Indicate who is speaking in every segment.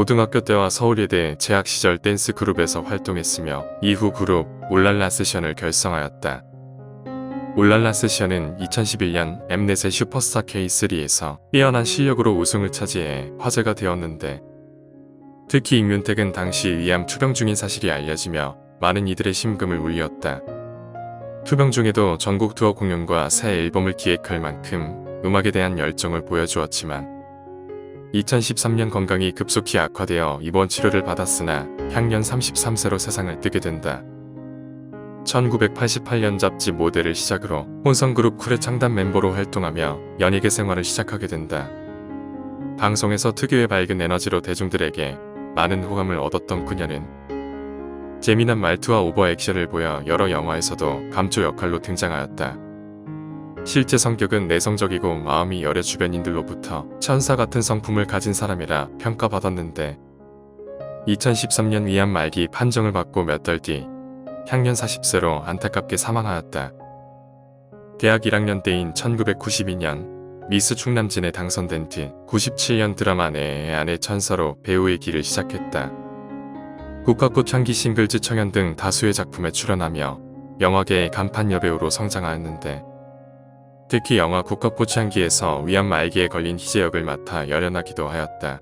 Speaker 1: 고등학교 때와 서울예대 재학 시절 댄스 그룹에서 활동했으며 이후 그룹 울랄라 세션을 결성하였다. 울랄라 세션은 2011년 엠넷의 슈퍼스타 K3에서 뛰어난 실력으로 우승을 차지해 화제가 되었는데 특히 임윤택은 당시 위암 투병 중인 사실이 알려지며 많은 이들의 심금을 울렸다. 투병 중에도 전국 투어 공연과 새 앨범을 기획할 만큼 음악에 대한 열정을 보여주었지만 2013년 건강이 급속히 악화되어 입원 치료를 받았으나 향년 33세로 세상을 뜨게 된다. 1988년 잡지 모델을 시작으로 혼성그룹 쿨의 창단 멤버로 활동하며 연예계 생활을 시작하게 된다. 방송에서 특유의 밝은 에너지로 대중들에게 많은 호감을 얻었던 그녀는 재미난 말투와 오버 액션을 보여 여러 영화에서도 감초 역할로 등장하였다. 실제 성격은 내성적이고 마음이 여려 주변인들로부터 천사 같은 성품을 가진 사람이라 평가받았는데 2013년 위암 말기 판정을 받고 몇 달 뒤 향년 40세로 안타깝게 사망하였다. 대학 1학년 때인 1992년 미스 충남진에 당선된 뒤 97년 드라마 내의 아내 천사로 배우의 길을 시작했다. 국화꽃 향기 싱글즈 청년 등 다수의 작품에 출연하며 영화계의 간판 여배우로 성장하였는데 특히 영화 국화꽃 향기에서 위암 말기에 걸린 희재 역을 맡아 열연하기도 하였다.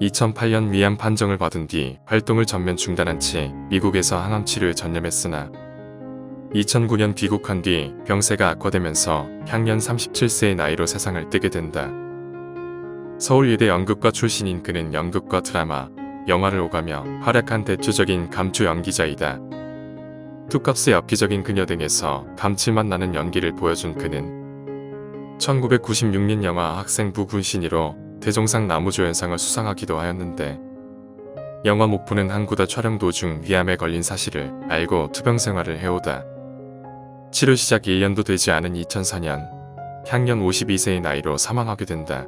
Speaker 1: 2008년 위암 판정을 받은 뒤 활동을 전면 중단한 채 미국에서 항암 치료에 전념했으나 2009년 귀국한 뒤 병세가 악화되면서 향년 37세의 나이로 세상을 뜨게 된다. 서울예대 연극과 출신인 그는 연극과 드라마, 영화를 오가며 활약한 대표적인 감초 연기자이다. 뚜값의 엽기적인 그녀 등에서 감칠맛 나는 연기를 보여준 그는 1996년 영화 학생부 군신이로 대종상 나무조연상을 수상하기도 하였는데 영화 목포는 항구다 촬영 도중 위암에 걸린 사실을 알고 투병 생활을 해오다. 치료 시작 1년도 되지 않은 2004년 향년 52세의 나이로 사망하게 된다.